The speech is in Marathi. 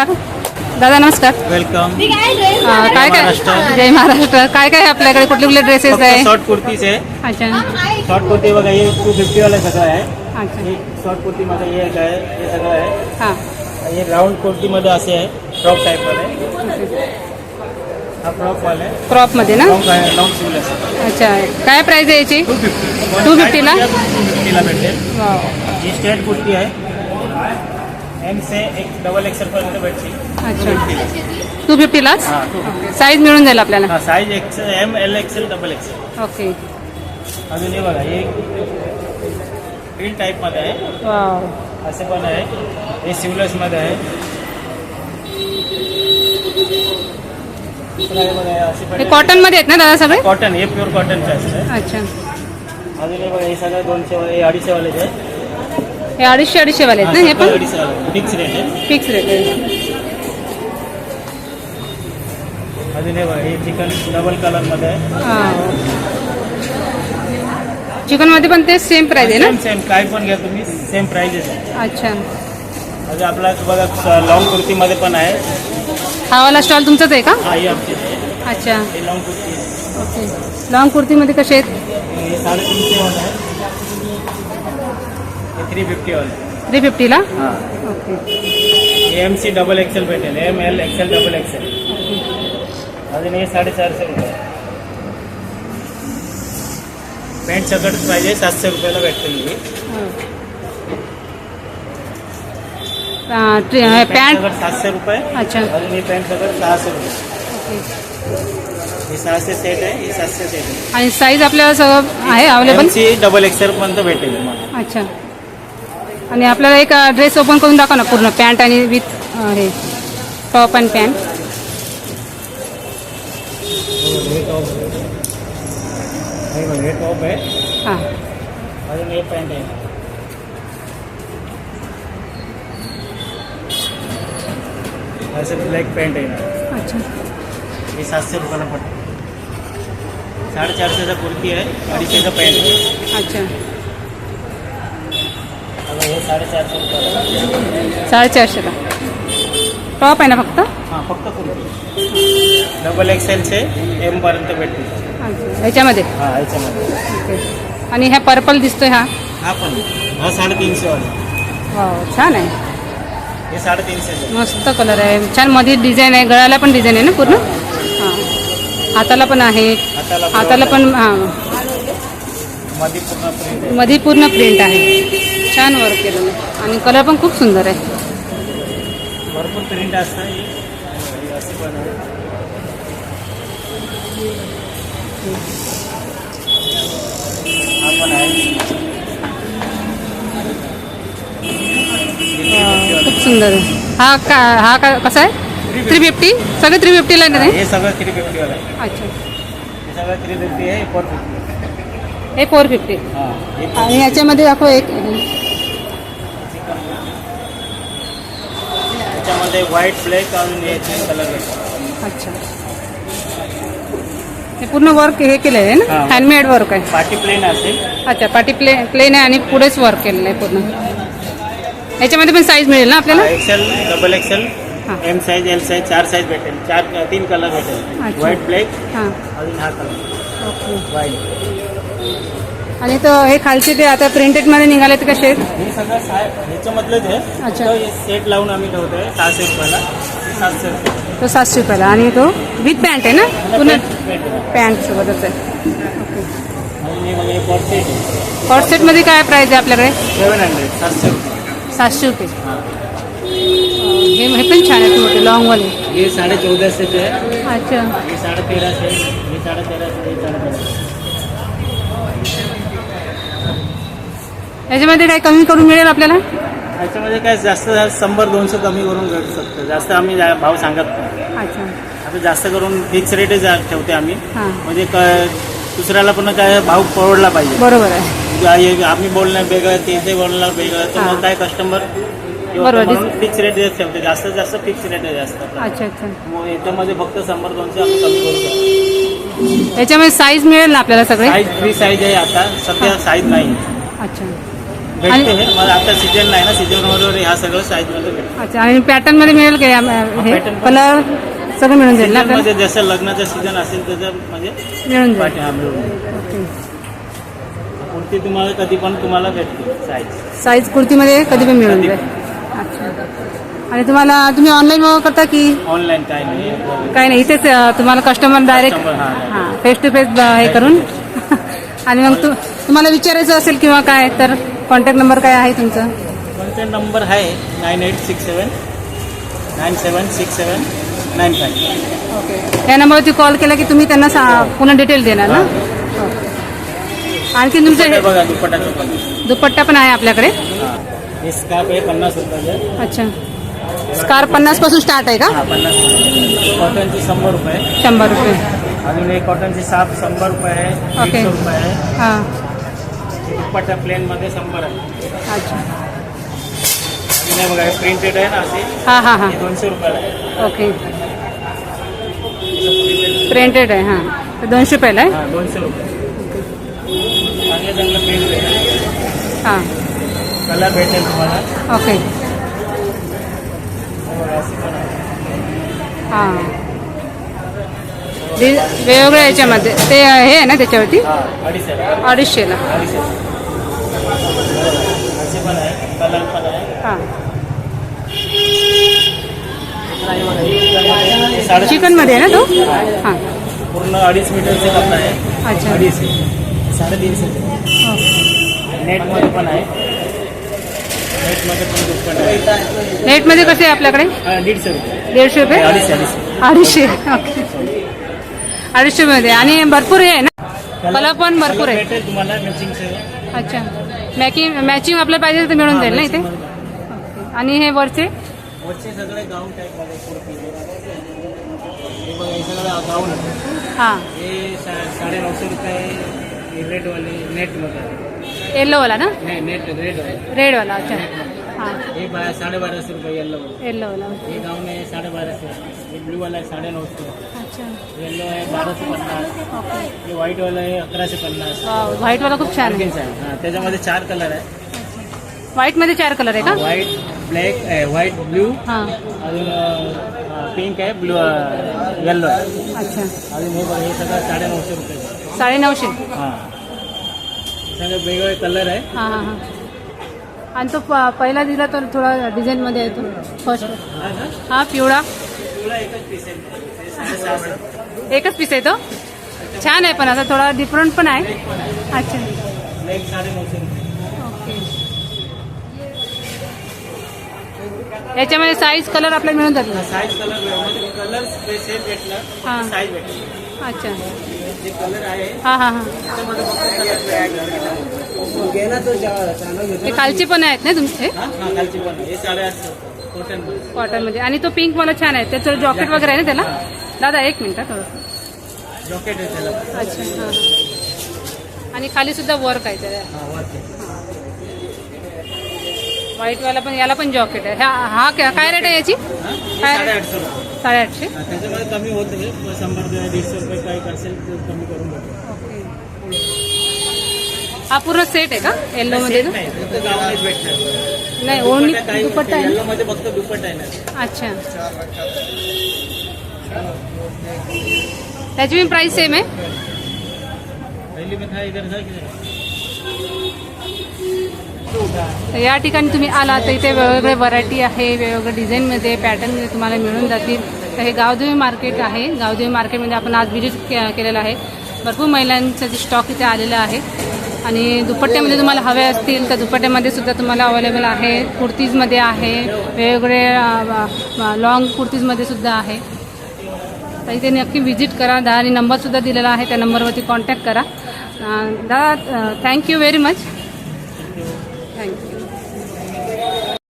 नमस्कार. दादा नमस्स्कार वेलकम अं, काय काय? महाराष्ट्र. जय महाराष्ट्र. काय काय आहे आपल्याकडे? कुठले कुठले ड्रेसेस फक्त आहे? शॉर्ट कुर्तीज आहे. अच्छा. शॉर्ट कुर्ती बघा हे टू फिफ्टी वाला सगळं आहे. अच्छा. हे शॉर्ट कुर्तीमध्ये हे एक आहे हे सगळं आहे. हां. हे राऊंड कुर्तीमध्ये असे आहे फ्रॉक टाईप वाले. हा फ्रॉक वाला. आहे क्रॉपमध्ये ना? लॉंग आहे लॉंग स्लीवलेस अच्छा. काय प्राईज आहे याची? टू फिफ्टी 250 ला? टू फिफ्टीला भेटेल वाव. ही स्ट्रेट कुर्ती आहे. एम से एक डबल एक्सेल पर्यंत भेटतील अच्छा. टू फिफ्टीलाच हां टू फिफ्टी साईज मिळून जाईल आपल्याला? हा size XL M L XL double XL okay अजून हे बघा हे प्रिंट टाईपमध्ये आहे. वाव असे पण आहे. हे सिवलसमध्ये आहे. हे आहे. कॉटनमध्ये आहेत ना दादा सगळे? कॉटन हे प्युअर कॉटनचे असतं. अच्छा. अजून हे बघा हे सगळं दोनशे वाले हे अडीचशे वाले आहे हे अडीचशे अडीचशे वाले आहेत ना हे पण? फिक्स रेट आहे फिक्स रेट आहे. अजून हे बघा हे चिकन डबल कलरमध्ये आहे. हां. पण तेच सेम प्राईज आहे ना? सेम सेम काय पण घ्या तुम्ही सेम प्राइजेस आहे. अच्छा. अजून आपला बघा लॉंग कुर्तीमध्ये पण आहे. हा वाला स्टॉल तुमचाच आहे का? हा हे आमचे आहे. अच्छा. हे लॉंग कुर्ती आहे. ओके लॉंग कुर्तीमध्ये कसे आहेत? हे साडेतीनशे वाला आहे. थ्री फिफ्टी वाला थ्री फिफ्टीला हां okay M C double XL भेटेल M L XL double XL अजून हे साडेचारशे रुपये पॅन्ट सकट पाहिजे सातशे रुपयाला भेटतील ही पॅन्ट सकट सातशे रुपये अच्छा अजून ही पॅन्ट सकट सहाशे रुपये ही सहाशे सेट आहे ही सातशे सेट आहे आणि साईज आपल्याला सगळं आहे अवेलेबल सी डबल एक्सेल पर्यंत भेटेल तुम्हाला अच्छा आणि आपल्याला एक ड्रेस ओपन करून दाखवा ना पूर्ण पॅन्ट आणि विथ हे टॉप अँड पॅन्ट हे हे हे हां हे. पॅन्ट आहे असं ब्लॅक पॅन्ट आहे ना अच्छा. हे सातशे रुपयाला पडतं साडेचारशेचा कुर्ती आहे अडीचशेचा पॅन्ट आहे. अच्छा. हे साडेचारशे साडेचारशेला टॉप आहे ना फक्त? हां फक्त कुर्ती डबल एक्सेलचे एमपर्यंत भेटतील. अच्छा याच्यामध्ये? हां याच्यामध्ये. ओके. आणि ह्या पर्पल दिसतोय हा? हा पण. हा साडेतीनशेवाला छान आहे. हे मस्त कलर आहे. छानमध्ये डिझाईन आहे. गळ्याला पण डिझाईन आहे ना पूर्ण? हां. हाताला पण आहे. हाताला हाताला पण हां. मध्ये पूर्ण प्रिंट आहे. छान वर्क केलेलं आहे. आणि कलर पण खूप सुंदर आहे. भरपूर प्रिंट खूप सुंदर आहे. हा का हा का कसा आहे? थ्री फिफ्टी सगळे थ्री फिफ्टीला नाही हे सगळं थ्री फिफ्टीवाला आहे. अच्छा. हे सगळं थ्री फिफ्टी आहे फोर फिफ्टी हे फोर फिफ्टी आणि ह्याच्यामध्ये दाखव एक. त्याच्यामध्ये व्हाईट ब्लॅक आणि कलर अच्छा. हे पूर्ण वर्क हे केलेलं आहे ना. हँडमेड वर्क आहे. पार्टी प्लेन असेल. अच्छा पाटी प्ले प्लेन आहे आणि पुढेच वर्क केलेलं आहे पूर्ण. याच्यामध्ये पण साईज मिळेल ना आपल्याला? XL double XL. M size L size चार साईज भेटेल. चार तीन कलर भेटेल. व्हाईट ब्लॅक हां. अजून हा कलर व्हाईट आणि तो हे खालचे ते आता प्रिंटेडमध्ये निघाले ते कसे? आहेत हे सगळं साय ह्याच्यामधलंच आहे. अच्छा. तो हे सेट लावून आम्ही ठेवतोय सहाशे रुपयाला सातशे रुपये तो सातशे रुपयाला आणि तो विथ पॅन्ट आहे ना? पूर्ण पॅन्ट- सोबतच आहे. आणि हे बघा हे कॉट सेट आहे. कॉट सेटमध्ये काय प्राईस आहे आपल्याकडे? सेवन हंड्रेड सातशे रुपये सातशे रुपये. हां हे हे पण छान आहे मोठे लॉंगवाले हे साडे चौदाशेचे आहे. अच्छा. हे साडे तेराशे हे साडे तेराशे हे साडे तेराशे याच्यामध्ये काय कमी करून मिळेल आपल्याला? याच्यामध्ये काय जास्त जास्त शंभर दोनशे कमी करून भेटू शकतो. जास्त आम्ही जा- भाव सांगत नाही. अच्छा. आता जास्त करून फिक्स रेटच ठेवते आम्ही. हां. म्हणजे काय दुसऱ्याला पण काय भाव परवडला पाहिजे. बरोबर आहे. हे आम्ही बोलणं वेगळं ते ते बोलणं वेगळं. तर हां. मग काय कस्टमर बरोबर. फिक्स रेट ठेवते जास्तीत जास्त फिक्स रेट जास्त. अच्छा अच्छा. मग याच्यामध्ये फक्त शंभर दोनशे आम्ही कमी करू शकतो. याच्यामध्ये साईज मिळेल ना आपल्याला सगळे? साईज फ्री साईज आहे आता. सध्या साईज नाही. अच्छा. भेटते हे मला आता सीजन नाही ना सीजन बरोबर ह्या सगळं भेटते अच्छा आणि पॅटर्नमध्ये मिळेल का या- हे? pattern पण- कलर सगळं मिळून जाईल ना मध्ये जसं लग्नाचं सीजन असेल त्याचं म्हणजे मिळून जाईल. पाठी हा मिळून जाईल. ओके. कुर्ती तुम्हाला कधी पण तुम्हाला भेटते साईज साईज कुर्तीमध्ये कधी पण मिळून जाईल. अच्छा. आणि तुम्हाला तुम्ही ऑनलाईन करता की? ऑनलाईन काय नाही. काय नाही इथेच अं, तुम्हाला कस्टमर डायरेक्ट Customer, हा, हां फेस टू फेस हे करून. आणि मग तू तुम्हाला विचारायचं असेल किंवा काय तर? कॉन्टॅक्ट नंबर काय आहे तुमचा? कॉन्टॅक्ट नंबर आहे nine eight six seven nine seven six seven nine five. Okay. या नंबरवरती कॉल केला की तुम्ही त्यांना सा- पुन्हा डिटेल देणार ना. आणखी तुमचं हे बघा दुपट्टाचं पण. दुपट्टा पण आहे आपल्याकडे? हा. स्कार्फ आहे पन्नास रुपयाचं. अच्छा. स्कार्फ पन्नासपासून स्टार्ट आहे का? हा पन्नास कॉटनची शंभर रुपये. शंभर रुपये. अजून एक कॉटनची साफ शंभर रुपये आहे ओके. दीडशे रुपये आहे. हां. दुपट्टा प्लेनमध्ये शंभर आहे. अच्छा. बघा हे प्रिंटेड आहे ना असे हां हां हां. हे दोनशे रुपयाला आहे. ओके प्रिंटेड आहे. हां. दोनशे रुपयाला आहे? हा दोनशे रुपये. चांगलं चांगलं प्रिंट भेटेल हां. कलर भेटेल तुम्हाला. ओके हे बघा, असे पण आहे. हां. दि- वेगवेगळ्या याच्यामध्ये. ते हे आहे ना त्याच्यावरती? हा अडीचशे. अडीचशेला. अडीचशे असे पण आहे कलर पण आहे हां. हे बघा, हे चिकनमध्ये साडे- चिकनमध्ये आहे ना तो? हा. पूर्ण अडीच मीटरचे कपडा आहे. अच्छा. अडीचशे साडेतीनशे. नेटमध्ये पण आहे. नेटमध्ये पण आहे. नेटमध्ये कसे आहे आपल्याकडे? दीडशे रुपये. दीडशे रुपये? अडीचशे अडीचशे. अडीचशे. मध्ये आणि भरपूर हे आहे ना? कलर पण भरपूर आहे. तुम्हाला मॅचिंग अच्छा. मॅचिंग मॅचिंग आपल्याला पाहिजे तर मिळून जाईल ना इथे. आणि हे वरचे? वरचे सगळे गाऊन टाईपमध्ये कुर्ती हे हे गाऊन. हां. हे साडे नऊशे रुपये रेडवाले नेटमध्ये येल्लोवाला ना? नाही नेट रेडवाले रेडवाला अच्छा. हां. हे बा साडेबाराशे रुपये येल्लो. येल्लोवाला हे गाऊन आहे साडेबाराशे हे ब्लूवाला आहे साडे नऊशे अच्छा. येल्लो आहे बाराशे पन्नास. ओके. हे व्हाईटवाला आहे अकराशे पन्नास. वाव, व्हाईटवाला खूप छान आहे. हां त्याच्यामध्ये चार कलर आहे. व्हाईटमध्ये चार कलर आहे का? व्हाईट ब्लॅक व्हाईट ब्ल्यू हां. अजून पिंक आहे ब्लू येल्लो आहे. अच्छा. अजून हे बघा हे सगळं साडे नऊशे रुपये. साडेनऊशे. हां. सगळे वेगवेगळे कलर आहे. हां हां हां. आणि तो पहिला दिला तर थोडा डिझाईनमध्ये आहे तो फर्स्ट हा? हा पिवळा. एकच पीस आहे हे तो. छान आहे पण आता थोडा डिफरंट पण आहे. अच्छा. ओके याच्यामध्ये साईज कलर आपल्याला मिळून जातील. साईज कलर हां. अच्छा. आहे हां हां हां खालचे पण आहेत ना तुमचे? कॉटनमध्ये आणि तो पिंक मला छान आहे. त्याचं जॉकेट वगैरे आहे ना त्याला? दादा एक मिनिट थोडंसं जॉकेट आहे त्याला. अच्छा हां. आणि खाली सुद्धा वर्क आहे त्याला. वरती व्हाईटवाला पण याला पण जॉकेट आहे. हा हा काय रेट आहे याची? काय? रुपये. साडेआठशे? त्याच्यामध्ये कमी होत शंभर दीडशे रुपये काही असेल कमी करून ओके. हा पूर्ण सेट आहे का येल्लोमध्ये ना नाही ओढणी दुपट्टा आहे ना मध्ये फक्त दुपट्टा आहे ना अच्छा त्याची पण प्राइस सेम आहे पहिली में था इधर था किधर तर या ठिकाणी तुम्ही आला तर इथे वेगवेगळे व्हरायटी आहे वेगवेगळ्या डिझाईनमध्ये पॅटर्नमध्ये तुम्हाला मिळून जातील तर हे गावदेवी मार्केट आहे गावदेवी मार्केटमध्ये आपण आज व्हिजिट के केलेलं आहे भरपूर महिलांचं जे स्टॉक इथे आलेलं आहे आणि दुपट्ट्यामध्ये तुम्हाला हवे असतील तर दुपट्ट्यामध्ये सुद्धा तुम्हाला अवेलेबल आहे. कुर्तीजमध्ये आहे. वेगवेगळे लॉंग कुर्तीजमध्ये सुद्धा आहे. तर इथे नक्की व्हिजिट करा. दहा आणि नंबरसुद्धा दिलेला आहे. त्या नंबरवरती कॉन्टॅक्ट करा. दादा थँक्यू व्हेरी मच थँक्यू